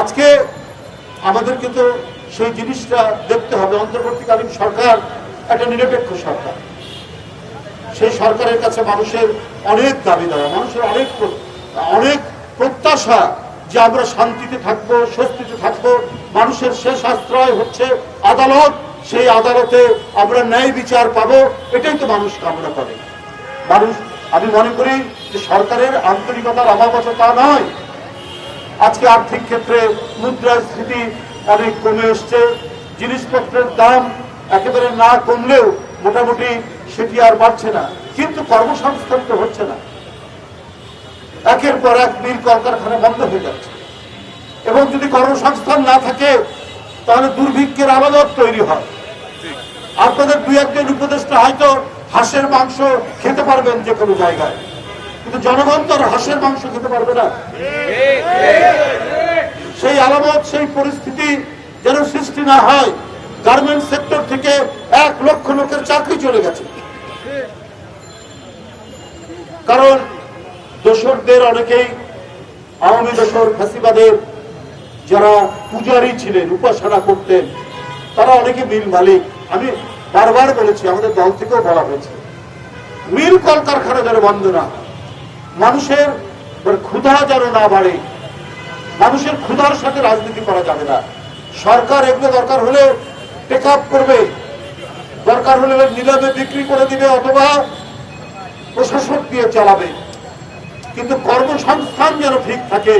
আজকে আমাদেরকে তো সেই জিনিসটা দেখতে হবে। অন্তর্বর্তীকালীন সরকার একটা নিরপেক্ষ সরকার। সেই সরকারের কাছে মানুষের অনেক দাবি দেওয়া, মানুষের অনেক অনেক প্রত্যাশা যে আমরা শান্তিতে থাকব, স্বস্তিতে থাকব। মানুষের শেষ আশ্রয় হচ্ছে আদালত। সেই আদালতে আমরা ন্যায় বিচার পাবো। এটাই তো মানুষ কামনা করে। মানুষ, আমি মনে করি যে সরকারের আন্তরিকতার অভাব আছে তা নয়। আজকে আর্থিক ক্ষেত্রে মুদ্রাস্ফীতি অনেক কমে এসছে। জিনিসপত্রের দাম একেবারে না কমলেও মোটামুটি সেটি আর বাড়ছে না। কিন্তু কর্মসংস্থান তো হচ্ছে না। একের পর এক মিল কলকারখানা বন্ধ হয়ে যাচ্ছে। এবং যদি কর্মসংস্থান না থাকে, তাহলে দুর্ভিক্ষের আবাদত তৈরি হয়। আপনাদের দুই একজন উপদেষ্টা হয়তো হাঁসের মাংস খেতে পারবেন যে কোনো জায়গায়। কিন্তু জনগণ তো আর হাঁসের মাংস খেতে পারবে না। সেই আলামত, সেই পরিস্থিতি যেন সৃষ্টি না হয়। গার্মেন্ট সেক্টর থেকে এক লক্ষ লোকের চাকরি চলে গেছে। কারণ দোসরদের অনেকেই, আওয়ামী দোসর ফাঁসিবাদের যারা পূজারী ছিলেন, উপাসনা করতেন, তারা অনেকে মিল মালিক। আমি বারবার বলেছি, আমাদের দল থেকেও বলা হয়েছে মিল কলকারখানা যেন বন্ধ না মানুষের ক্ষুধা যেন না বাড়ে মানুষের ক্ষুধার সাথে রাজনীতি করা যাবে না। সরকার এগুলো দরকার হলে টেক আপ করবে। দরকার হলে নিলামে বিক্রি করে দিবে অথবা প্রশাসক দিয়ে চালাবে। কিন্তু কর্মসংস্থান যেন ঠিক থাকে,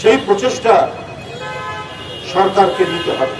সেই প্রচেষ্টা সরকারকে নিতে হবে।